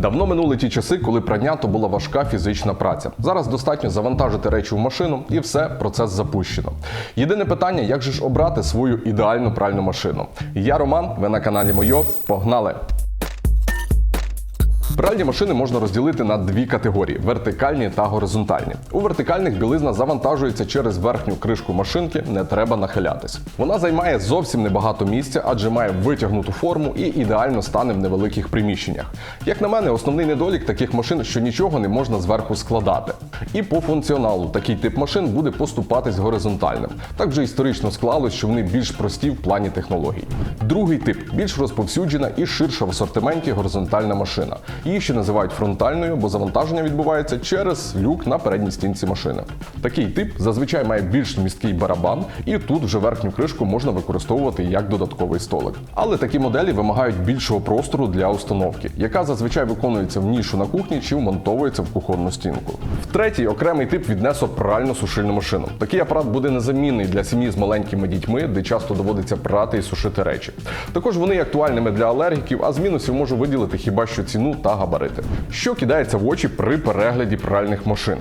Давно минули ті часи, коли прання то була важка фізична праця. Зараз достатньо завантажити речі в машину і все, процес запущено. Єдине питання, як же ж обрати свою ідеальну пральну машину? Я Роман, ви на каналі Мойо. Погнали! Пральні машини можна розділити на дві категорії: вертикальні та горизонтальні. У вертикальних білизна завантажується через верхню кришку машинки, не треба нахилятись. Вона займає зовсім небагато місця, адже має витягнуту форму і ідеально стане в невеликих приміщеннях. Як на мене, основний недолік таких машин, що нічого не можна зверху складати. І по функціоналу такий тип машин буде поступатись горизонтальним. Так вже історично склалось, що вони більш прості в плані технологій. Другий тип більш розповсюджена і ширша в асортименті горизонтальна машина. Її ще називають фронтальною, бо завантаження відбувається через люк на передній стінці машини. Такий тип зазвичай має більш місткий барабан, і тут вже верхню кришку можна використовувати як додатковий столик. Але такі моделі вимагають більшого простору для установки, яка зазвичай виконується в нішу на кухні чи вмонтовується в кухонну стінку. Втретій окремий тип віднесо пральну сушильну машину. Такий апарат буде незамінний для сім'ї з маленькими дітьми, де часто доводиться прати і сушити речі. Також вони актуальними для алергіків, а з мінусів можу виділити хіба що ціну та габарити. Що кидається в очі при перегляді пральних машин?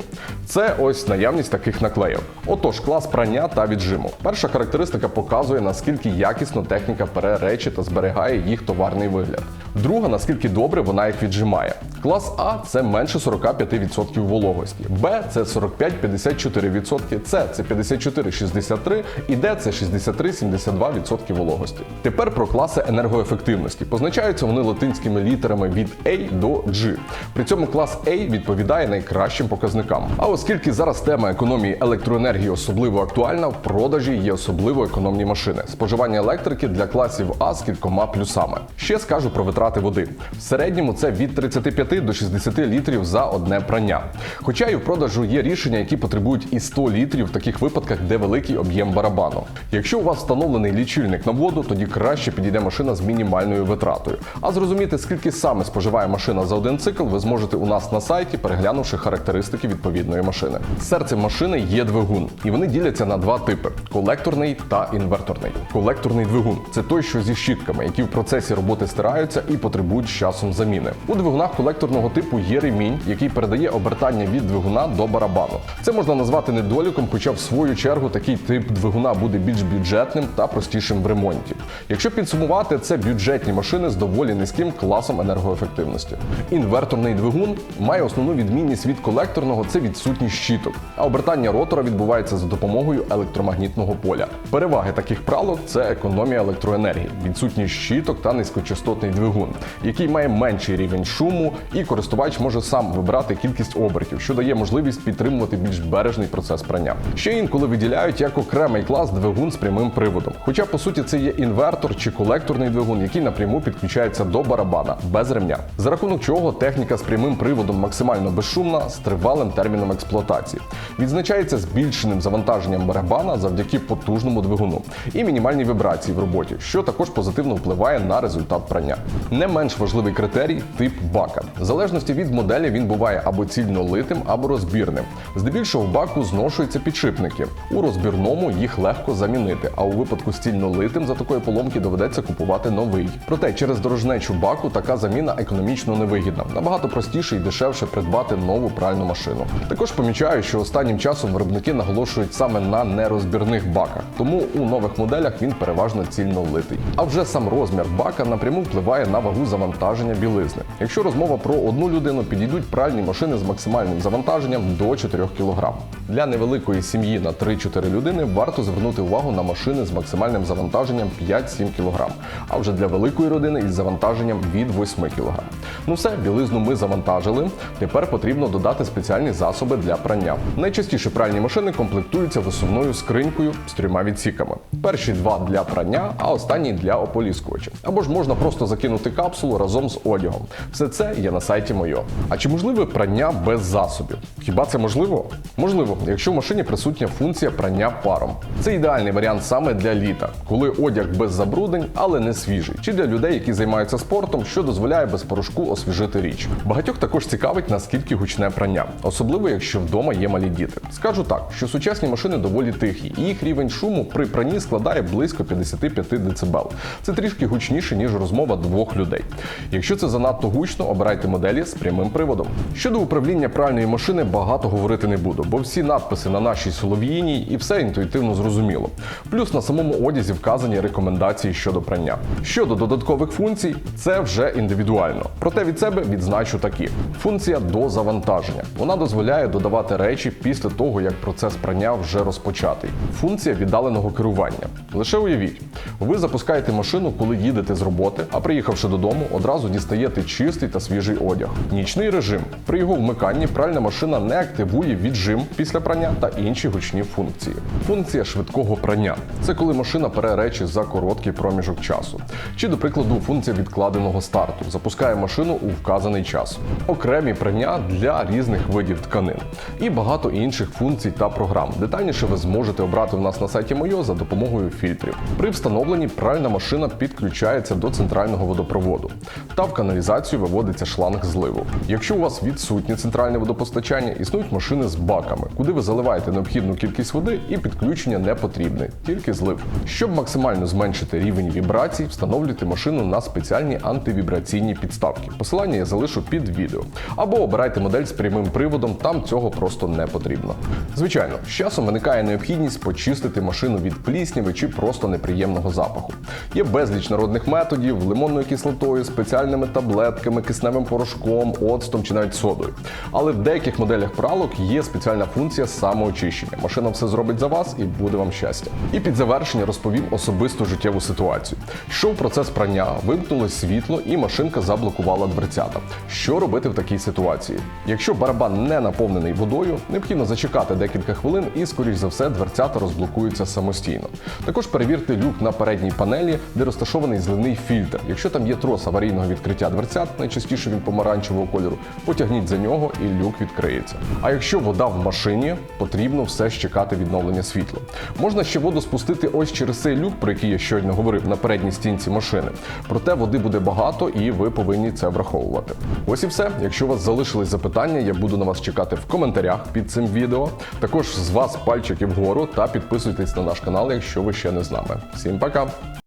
Це ось наявність таких наклейок. Отож, клас прання та віджиму. Перша характеристика показує, наскільки якісно техніка пере речі та зберігає їх товарний вигляд. Друга, наскільки добре вона їх віджимає. Клас А це менше 45% вологості, Б це 45-54%, С це 54-63% і Д це 63-72% вологості. Тепер про класи енергоефективності. Позначаються вони латинськими літерами від A до G. При цьому клас A відповідає найкращим показникам. А оскільки зараз тема економії електроенергії особливо актуальна, в продажі є особливо економні машини. Споживання електрики для класів А з кількома плюсами. Ще скажу про витрати води. В середньому це від 35 до 60 літрів за одне прання. Хоча і в продажу є рішення, які потребують і 100 літрів в таких випадках, де великий об'єм барабану. Якщо у вас встановлений лічильник на воду, тоді краще підійде машина з мінімальною витратою. А зрозуміти, скільки саме споживає машина за один цикл, ви зможете у нас на сайті, переглянувши характеристики відповідної машини. Серцем машини є двигун, і вони діляться на два типи: колекторний та інверторний. Колекторний двигун це той, що зі щітками, які в процесі роботи стираються і потребують з часом заміни. У двигунах колекторного типу є ремінь, який передає обертання від двигуна до барабану. Це можна назвати недоліком, хоча в свою чергу такий тип двигуна буде більш бюджетним та простішим в ремонті. Якщо підсумувати, це бюджетні машини з доволі низьким класом енергоефективності. Інверторний двигун має основну відмінність від колекторного це відсутність щиток, а обертання ротора відбувається за допомогою електромагнітного поля. Переваги таких пралок це економія електроенергії, відсутність щиток та низькочастотний двигун, який має менший рівень шуму, і користувач може сам вибирати кількість обертів, що дає можливість підтримувати більш бережний процес прання. Ще інколи виділяють як окремий клас двигун з прямим приводом. Хоча по суті це є інвертор чи колекторний двигун, який напряму підключається до барабана без ремня, за рахунок чого техніка з прямим приводом максимально безшумна з тривалим терміном експлуатації. Відзначається збільшеним завантаженням барабана завдяки потужному двигуну і мінімальній вібрації в роботі, що також позитивно впливає на результат прання. Не менш важливий критерій тип бака. В залежності від моделі він буває або цільно литим, або розбірним. Здебільшого в баку зношуються підшипники. У розбірному їх легко замінити, а у випадку з цільно литим за такої поломки доведеться купувати новий. Проте через дорожнечу баку така заміна економічно невигідна. Набагато простіше і дешевше придбати нову пральну машину. Також помічаю, що останнім часом виробники наголошують саме на нерозбірних баках, тому у нових моделях він переважно цільно литий. А вже сам розмір бака напряму впливає на вагу завантаження білизни. Якщо розмова про одну людину, підійдуть пральні машини з максимальним завантаженням до 4 кг. Для невеликої сім'ї на 3-4 людини варто звернути увагу на машини з максимальним завантаженням 5-7 кг, а вже для великої родини із завантаженням від 8 кг. Ну все, білизну ми завантажили. Тепер потрібно додати спеціальні засоби для прання. Найчастіше пральні машини комплектуються висувною скринькою з трьома відсіками. Перші два для прання, а останній для ополіскувача. Або ж можна просто закинути капсулу разом з одягом. Все це є на сайті Мойо. А чи можливе прання без засобів? Хіба це можливо? Можливо, якщо в машині присутня функція прання паром. Це ідеальний варіант саме для літа, коли одяг без забруднень, але не свіжий, чи для людей, які займаються спортом, що дозволяє без порошку освіжити річ. Багатьох також цікавить, наскільки гучне прання, особливо якщо вдома є малі діти. Скажу так, що сучасні машини доволі тихі, і їх рівень шуму при пранні складає близько 55 дБ. Це трішки гучніше, ніж розмова двох людей. Якщо це занадто гучно, обирайте моделі з прямим приводом. Щодо управління пральної машини багато говорити не буду, бо всі надписи на нашій солов'їній і все інтуїтивно зрозуміло. Плюс на самому одязі вказані рекомендації щодо прання. Щодо додаткових функцій, це вже індивідуально. Проте від себе відзначу такі: функція до завантаження. Вона дозволяє додавати речі після того, як процес прання вже розпочатий. Функція віддаленого керування. Лише уявіть, ви запускаєте машину, коли їдете з роботи, а приїхавши додому, одразу дістаєте чистий та свіжий одяг. Нічний режим. При його вмиканні пральна машина не активує віджим після прання та інші гучні функції. Функція швидкого прання це коли машина пере речі за короткий проміжок часу. Чи, до прикладу, функція відкладеного старту запускає машину у вказаний час. Окремі прання для різних видів тканин і багато інших функцій та програм. Детальніше ви зможете обрати в нас на сайті Мойо за допомогою фільтрів. При встановленні пральна машина підключається до центрального водопроводу та в каналізацію виводиться шланг зливу. Якщо у вас відсутнє центральне водопостачання, існують машини з баками, куди ви заливаєте необхідну кількість води і підключення не потрібне, тільки злив. Щоб максимально зменшити рівень вібрацій, встановлюйте машину на спеціальні антивібраційні підставки. Посилання я залишу під відео. Або обирайте модель з прямим приводом, там цього просто не потрібно. Звичайно, з часом виникає необхідність почистити машину від плісняви чи просто неприємного запаху. Є безліч народних методів, лимонної лимонною кислотою, спеціальними таблетками, кисневим порошком, оцтом чи навіть содою. Але в деяких моделях пралок є спеціальна функція самоочищення. Машина все зробить за вас і буде вам щастя. І під завершення розповім особисту життєву ситуацію. Йшов процес прання, вимкнулось світло, і машинка заблокувала дверцята. Що робити в такій ситуації? Якщо барабан не наповнений водою, необхідно зачекати декілька хвилин і, скоріш за все, дверцята розблокуються самостійно. Також перевірте люк на передній панелі, де розташований зливний фільтр. Якщо там є трос аварійного відкриття дверцят, найчастіше він помаранчевого кольору, потягніть за нього і люк відкриється. А якщо вода в машині, потрібно все ж чекати відновлення світла. Можна ще воду спустити ось через цей люк, про який я щойно говорив, на передній стінці машини. Проте води буде багато, і ви повинні це враховувати. Ось і все. Якщо у вас залишились запитання, я буду на вас чекати в коментарях під цим відео. Також з вас пальчики вгору та підписуйтесь на наш канал, якщо ви ще не з нами. Всім пока!